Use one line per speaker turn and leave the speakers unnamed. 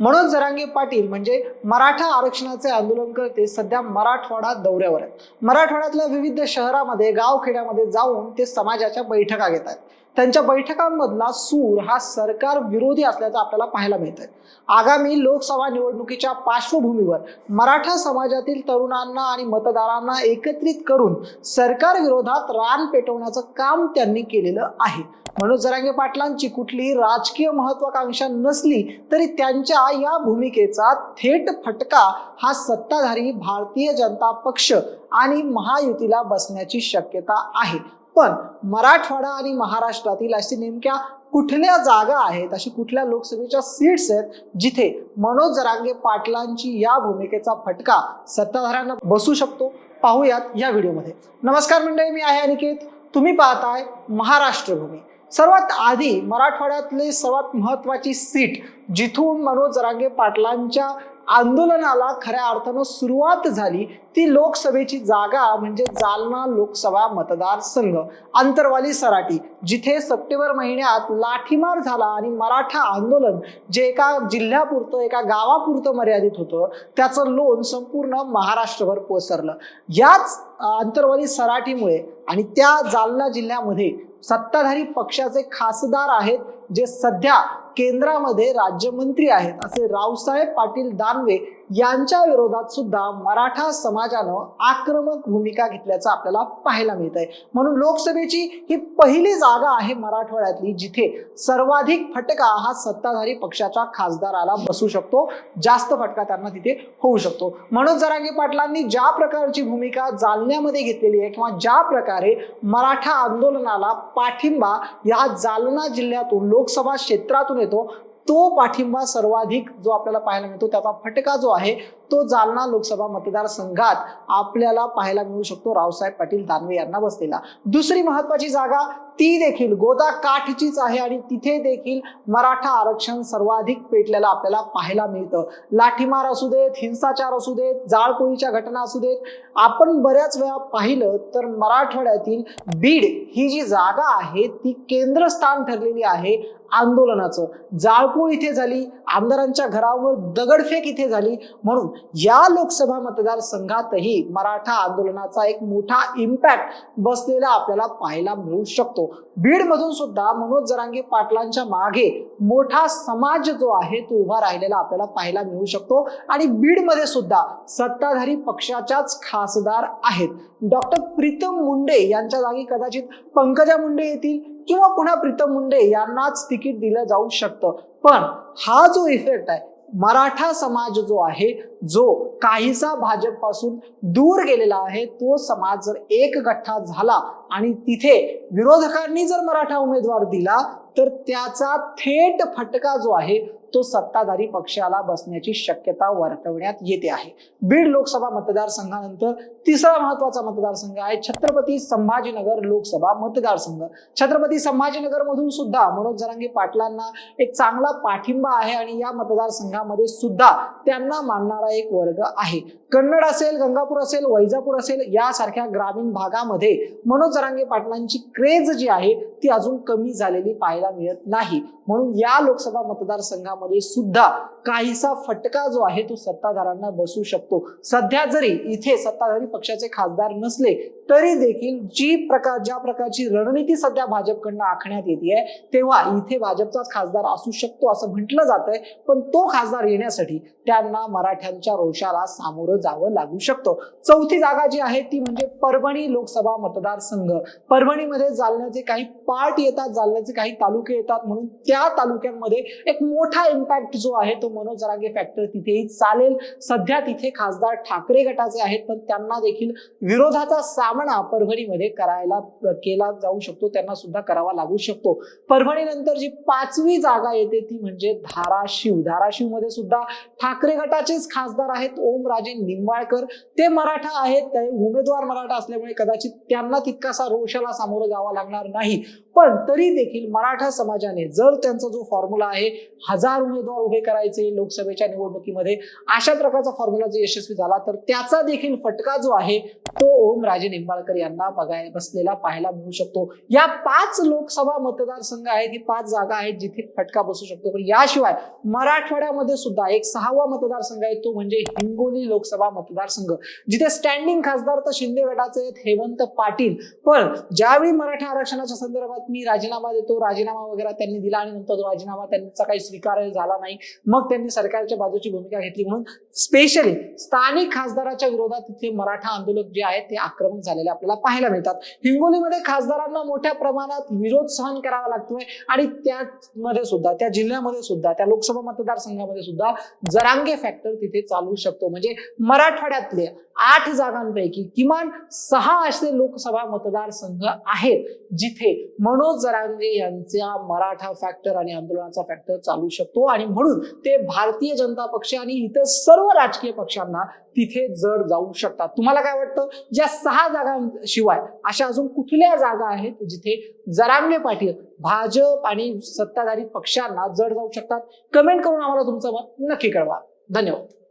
मनोज जरांगे पाटील म्हणजे मराठा आरक्षणाचे आंदोलन करते सध्या मराठवाडा दौऱ्यावर आहेत. मराठवाड्यातल्या विविध शहरामध्ये गावखेड्यामध्ये जाऊन ते समाजाच्या बैठका घेत आहेत त्यांच्या बैठकांमधला सूर हा सरकार विरोधी असल्याचं आपल्याला पाहायला मिळत आहे आगामी लोकसभा निवडणुकीच्या पार्श्वभूमीवर मराठा समाजातील तरुणांना आणि मतदारांना एकत्रित करून सरकार विरोधात रान पेटवण्याचं काम त्यांनी केलेलं आहे. मनोज जरांगे पाटलांची कुठली राजकीय महत्वाकांक्षा नसली तरी त्यांच्या या भूमिकेचा थेट फटका हा सत्ताधारी भारतीय जनता पक्ष आणि महायुतीला बसण्याची शक्यता आहे. पण मराठवाडा आणि महाराष्ट्रातील अशी नेमक्या कुठल्या जागा आहेत अशी कुठल्या लोकसभेच्या सीट्स आहेत जिथे मनोज जरांगे पाटलांची या भूमिकेचा फटका सत्ताधाऱ्यांना बसू शकतो? पाहूयात या व्हिडिओमध्ये. नमस्कार मंडळी मी आहे अनिकेत. तुम्ही पाहताय महाराष्ट्र भूमी. सर्वात आधी मराठवाड्यातली सर्वात महत्वाची सीट जिथून मनोज जरांगे पाटलांच्या आंदोलनाला खऱ्या अर्थानं सुरुवात झाली. ती लोकसभेची जागा म्हणजे जालना लोकसभा मतदारसंघ अंतरवाली सराटी जिथे सप्टेंबर महिन्यात लाठीमार झाला आणि मराठा आंदोलन जे एका जिल्ह्यापुरतं एका गावापुरतं मर्यादित होतं त्याचं लोन संपूर्ण महाराष्ट्रभर पसरलं. याच अंतरवाली सराटीमुळे आणि त्या जालना जिल्ह्यामध्ये सत्ताधारी पक्षाचे खासदार आहेत जे सध्या केंद्रामध्ये राज्यमंत्री आहेत असे रावसाहेब पाटील दानवे यांच्या विरोधात सुद्धा मराठा समाजानं आक्रमक भूमिका घेतल्याचं आपल्याला पाहायला मिळत आहे म्हणून लोकसभेची ही पहिली जागा आहे मराठवाड्यातली जिथे सर्वाधिक फटका हा सत्ताधारी पक्षाच्या खासदाराला बसू शकतो. जास्त फटका त्यांना तिथे होऊ शकतो. म्हणून जरांगे पाटलांनी ज्या प्रकारची भूमिका जालन्यामध्ये घेतलेली आहे किंवा ज्या प्रकारे मराठा आंदोलनाला पाठिंबा या जालना जिल्ह्यातून लोकसभा क्षेत्रातून येतो तो पाठिंबा सर्वाधिक जो आपल्याला पाहायला मिळतो त्याचा फटका जो आहे तो जालना लोकसभा मतदारसंघात आपल्याला पाहायला मिळू शकतो रावसाहेब पाटील दानवे यांना बसलेला. दुसरी महत्वाची जागा ती देखील गोदा काठचीच आहे आणि तिथे देखील मराठा आरक्षण सर्वाधिक पेटलेलं आपल्याला पाहायला मिळतं. लाठीमार असू देत हिंसाचार असू देत जाळपोळीच्या घटना असू देत आपण बऱ्याच वेळा पाहिलं तर मराठवाड्यातील बीड ही जी जागा आहे ती केंद्रस्थान ठरलेली आहे. आंदोलनाचं. जाळपोळ इथे झाली आमदारांच्या घरावर दगडफेक इथे झाली. म्हणून या लोकसभा मतदारसंघातही मराठा आंदोलनाचा एक मोठा इम्पॅक्ट बसलेला आपल्याला पाहायला मिळू शकतो. बीडमधून सुद्धा मनोज जरांगे पाटलांच्या मागे मोठा समाज जो आहे तो उभा राहिलेला आपल्याला पाहायला मिळू शकतो. आणि बीडमध्ये सुद्धा सत्ताधारी पक्षाच्याच खासदार आहेत. डॉक्टर प्रीतम मुंडे यांच्या जागी कदाचित पंकजा मुंडे येतील किंवा पुन्हा प्रीतम मुंडे यांनाच तिकीट दिलं जाऊ शकतं. पण हा जो इफेक्ट आहे मराठा समाज जो आहे जो काहीसा भाजपपासून दूर गेलेला आहे तो समाज जर एक गठ्ठा झाला आणि तिथे विरोधकांनी जर मराठा उमेदवार दिला तर त्याचा थेट फटका जो आहे तो सत्ताधारी पक्षाला बसण्याची शक्यता वर्तवण्यात येते आहे. बीड लोकसभा मतदारसंघानंतर तिसरा महत्त्वाचा मतदारसंघ आहे. छत्रपती संभाजीनगर लोकसभा मतदारसंघ. छत्रपती संभाजीनगर मधून सुद्धा मनोज जरांगे पाटलांना एक चांगला पाठिंबा आहे आणि या मतदारसंघामध्ये सुद्धा त्यांना मानणारा एक वर्ग आहे. कन्नड असेल गंगापूर असेल वैजापूर असेल यासारख्या ग्रामीण भागामध्ये मनोज जरांगे पाटलांची क्रेज जी आहे ती अजून कमी झालेली पाहायला मिळत नाही. म्हणून या लोकसभा मतदारसंघामध्ये सुद्धा काहीसा फटका जो आहे तो सत्ताधारांना बसू शकतो. सध्या जरी इथे सत्ताधारी पक्षाचे खासदार नसले तरी देखील जी प्रकार ज्या प्रकारची रणनीती सध्या भाजपकडनं आखण्यात येते तेव्हा इथे भाजपचाच खासदार असू शकतो असं म्हटलं जात आहे पण तो खासदार येण्यासाठी त्यांना मराठ्यांच्या रोषाला सामोरं जावं लागू शकतं. चौथी जागा जी आहे ती म्हणजे परभणी लोकसभा मतदारसंघ. परभणीमध्ये जालन्याचे काही पार्ट येतात जालन्याचे काही तालुके येतात म्हणून त्या तालुक्यांमध्ये एक मोठा इम्पॅक्ट जो आहे तो मनोज जरांगे फॅक्टर तिथेही चालेल. सध्या तिथे खासदार ठाकरे गटाचे आहेत पण त्यांना देखील विरोधाचा सामना परभणीमध्ये करायला केला जाऊ शकतो त्यांना सुद्धा करावा लागू शकतो. परभणीनंतर जी पाचवी जागा येते ती म्हणजे धाराशिव. धाराशिवमध्ये सुद्धा ठाकरे गटाचेच खासदार आहेत ओमराजे निंबाळकर. ते मराठा आहेत ते उमेदवार मराठा असल्यामुळे कदाचित त्यांना तितकासा रोषाला सामोरं जावा लागणार नाही. पण तरी देखील मराठा समाजाने जर त्यांचा जो फॉर्म्युला आहे हजार उमेदवार उभे करायचे लोकसभेच्या निवडणुकीमध्ये अशा प्रकारचा फॉर्म्युला जर यशस्वी झाला तर त्याचा देखील फटका जो आहे तो ओम राजे निंबाळकर यांना बघायला बसलेला पाहायला मिळू शकतो. या पाच लोकसभा मतदारसंघ आहेत ही पाच जागा आहेत जिथे फटका बसू शकतो. पण याशिवाय मराठवाड्यामध्ये सुद्धा एक सहावा मतदारसंघ आहे तो म्हणजे हिंगोली लोकसभा मतदारसंघ. जिथे स्टँडिंग खासदार तर शिंदे गटाचे आहेत हेमंत पाटील. पण ज्यावेळी मराठा आरक्षणाच्या संदर्भात मी राजीनामा देतो राजीनामा वगैरे त्यांनी दिला आणि नंतर तो राजीनामा त्यांचा काही स्वीकार झाला नाही मग त्यांनी सरकारच्या बाजूची भूमिका घेतली. म्हणून स्पेशली स्थानिक खासदाराच्या विरोधात तिथे मराठा आंदोलक जे आहेत ते आक्रमक झालेले आपल्याला पाहायला मिळतात. हिंगोलीमध्ये खासदारांना मोठ्या प्रमाणात विरोध सहन करावा लागतोय आणि त्यामध्ये सुद्धा त्या जिल्ह्यामध्ये सुद्धा त्या लोकसभा मतदारसंघामध्ये सुद्धा जरांगे फॅक्टर तिथे चालू शकतो. म्हणजे मराठवाड्यातले आठ जागांपैकी किमान सहा असे लोकसभा मतदारसंघ आहेत जिथे मनोज जरांगे यांचा मराठा फॅक्टर आणि आंदोलनाचा फॅक्टर चालू शकतो. आणि म्हणून ते भारतीय जनता पक्ष आणि इतर सर्व राजकीय पक्षांना तिथे जड जाऊ शकतात. तुम्हाला काय वाटतं? ज्या सहा जागांशिवाय अशा अजून कुठल्या जागा आहेत जिथे जरांगे पाटील भाजप आणि सत्ताधारी पक्षांना जड जाऊ शकतात? कमेंट करून आम्हाला तुमचं मत नक्की कळवा. धन्यवाद.